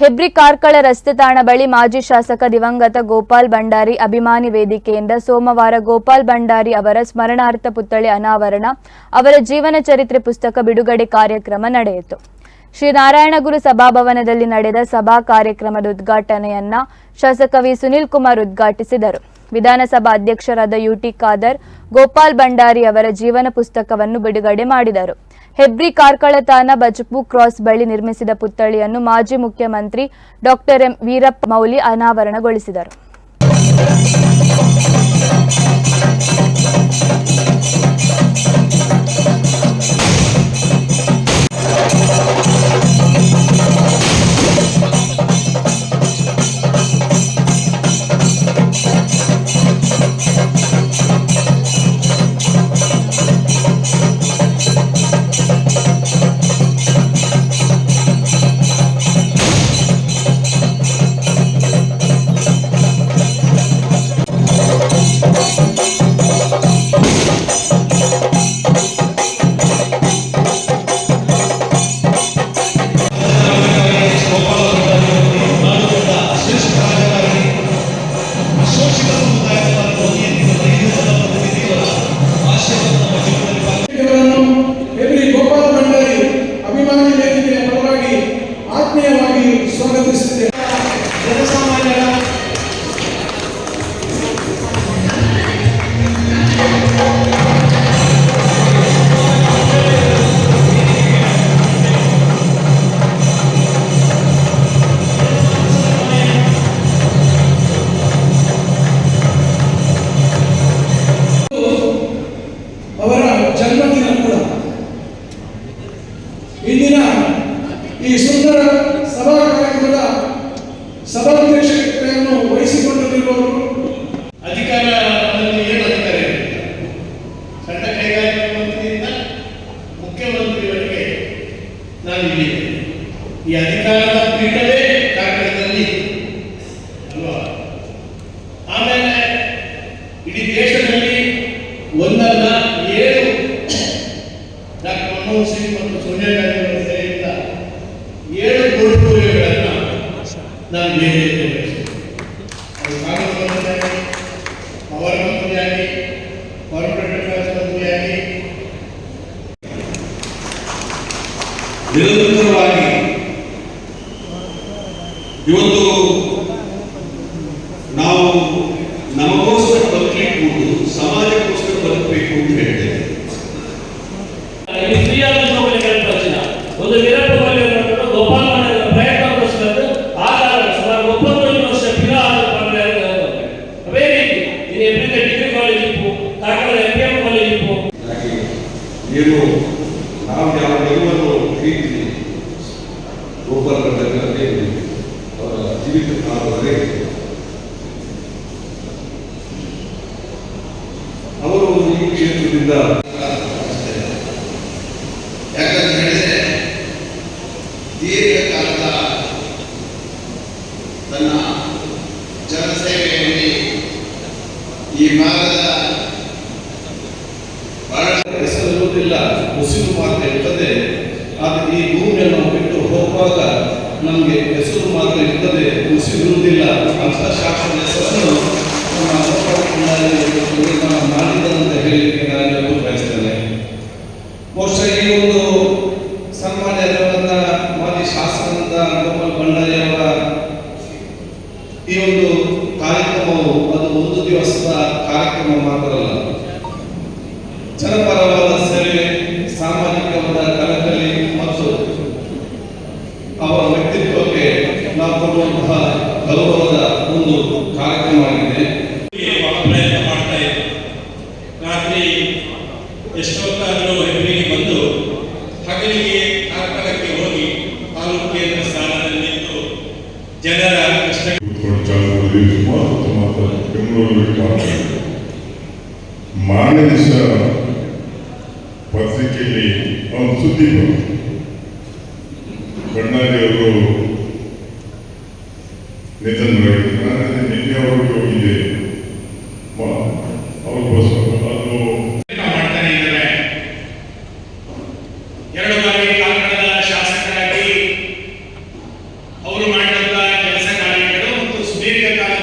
ಹೆಬ್ರಿ ಕಾರ್ಕಳ ರಸ್ತೆ ತಾಣ ಬಳಿ ಮಾಜಿ ಶಾಸಕ ದಿವಂಗತ ಗೋಪಾಲ್ ಭಂಡಾರಿ ಅಭಿಮಾನಿ ವೇದಿಕೆಯಿಂದ ಸೋಮವಾರ ಗೋಪಾಲ್ ಭಂಡಾರಿ ಅವರ ಸ್ಮರಣಾರ್ಥ ಪುತ್ಥಳಿ ಅನಾವರಣ, ಅವರ ಜೀವನ ಚರಿತ್ರೆ ಪುಸ್ತಕ ಬಿಡುಗಡೆ ಕಾರ್ಯಕ್ರಮ ನಡೆಯಿತು. ಶ್ರೀ ನಾರಾಯಣಗುರು ಸಭಾಭವನದಲ್ಲಿ ನಡೆದ ಸಭಾ ಕಾರ್ಯಕ್ರಮದ ಉದ್ಘಾಟನೆಯನ್ನ ಶಾಸಕ ವಿ. ಸುನೀಲ್ ಕುಮಾರ್ ಉದ್ಘಾಟಿಸಿದರು. ವಿಧಾನಸಭಾ ಅಧ್ಯಕ್ಷರಾದ ಯುಟಿ ಖಾದರ್, ಗೋಪಾಲ್ ಭಂಡಾರಿ ಅವರ ಜೀವನ ಪುಸ್ತಕವನ್ನು ಬಿಡುಗಡೆ ಮಾಡಿದರು. ಹೆಬ್ರಿ ಕಾರ್ಕಳ ತಾನ ಬಜಪು ಕ್ರಾಸ್ ಬಳಿ ನಿರ್ಮಿಸಿದ ಪುತ್ಥಳಿಯನ್ನು ಮಾಜಿ ಮುಖ್ಯಮಂತ್ರಿ ಡಾಕ್ಟರ್ ಎಂ ವೀರಪ್ಪ ಮೌಲಿ ಅನಾವರಣಗೊಳಿಸಿದರು. ಮುಖ್ಯಮಂತ್ರಿಯವರಿಗೆ ನಾನು ಇಲ್ಲಿ ಈ ಅಧಿಕಾರದ ಪೀಠವೇ ಕಾರ್ಕಳದಲ್ಲಿ ಅಲ್ವಾ? ಆಮೇಲೆ ಇಡೀ ದೇಶದಲ್ಲಿ ಒಂದಲ್ಲ ಏಳು ಡಾಕ್ಟರ್ ಮನಮೋಹನ್ ಸಿಂಗ್ ಮತ್ತು ಸೋನಿಯಾ ಗಾಂಧಿ ಅವರ ಏಳು ಪೋರ್ಟ್ಫೋಲಿಯೋಗಳನ್ನು ನಾನು ಬೇರೆ ನಿರಂತರವಾಗಿ ಇವತ್ತು ನಾವು ನಮಗೋಸ್ಕರ ಬದುಕಲಿಕ್ಕೆ ಸಮಾಜಕ್ಕೋಸ್ಕರ ಬದುಕಬೇಕು ಅಂತ ಹೇಳ್ತೇವೆ ಇಲ್ಲಿ ಫ್ರೀಯಾದ ಉದ್ಯೋಗಗಳಿಗೆ ಪ್ರಶ್ನ ಒಂದು ವೀರಪ್ಪ ಮೊಯ್ಲಿ ಅವರು ಗೋಪಾಲ ಮಂಡಲ ಪ್ರಯತ್ನಕ್ಕೋಸ್ಕರ ಆಧಾರ ಸುಮಾರು ಒಪ್ಪತ್ತೊಂದು ವರ್ಷ ಪಿಲ ಅವೇ ರೀತಿ ಇದು ಎಬ್ರಿದ degree college ಇಪ್ಪು Karkala M P M college ಇಪ್ಪು ಹಾಗೆ ಏನು ನಾವು ಯಾವ ಪ್ರೀತಿ ಗೋಪಾಲ ಅವರ ಜೀವಿತ ಅವರು ಈ ಕ್ಷೇತ್ರದಿಂದ ಯಾಕಂತ ಹೇಳಿದ್ರೆ ದೀರ್ಘಕಾಲದ ತನ್ನ ಜನಸೇವೆಯಲ್ಲಿ ಈ ಭಾಗದ ಬಹಳ ಹೆಸರಿರುವುದಿಲ್ಲ ಉಸಿರು ಮಾತ್ರ ಇರ್ತದೆ. ನಮಗೆ ಹೆಸರು ಮಾತ್ರ ಇರ್ತದೆ ಉಸಿರುವುದಿಲ್ಲ ಅಂತ ಶಾಸನ ಹೆಸರು ನಮ್ಮ ಮಾಡಿದಂತ ಹೇಳಲಿಕ್ಕೆ ನಾನು ಬಯಸ್ತೇನೆ. ಬಹುಶಃ ಈ ಒಂದು ಸನ್ಮಾನ್ಯ ಮಾಜಿ ಶಾಸ್ತ್ರದಿಂದ ಗೋಪಾಲ್ ಭಂಡಾರಿ ಅವರ ಈ ಒಂದು ಕಾರ್ಯಕ್ರಮವು ಅದು ಒಂದು ದಿವಸದ ಕಾರ್ಯಕ್ರಮ ಮಾತ್ರ ಅಲ್ಲ ಜನಪರವಾದ ಮಾರನೇ ದಿವಸ ಪತ್ರಿಕೆಯಲ್ಲಿ ಒಂದು ಸುದ್ದಿ ಬಂತು ಬಣ್ಣಾರಿ ನಿನ್ನೆ ಅವರು ದೀರ್ಘಕಾಲದ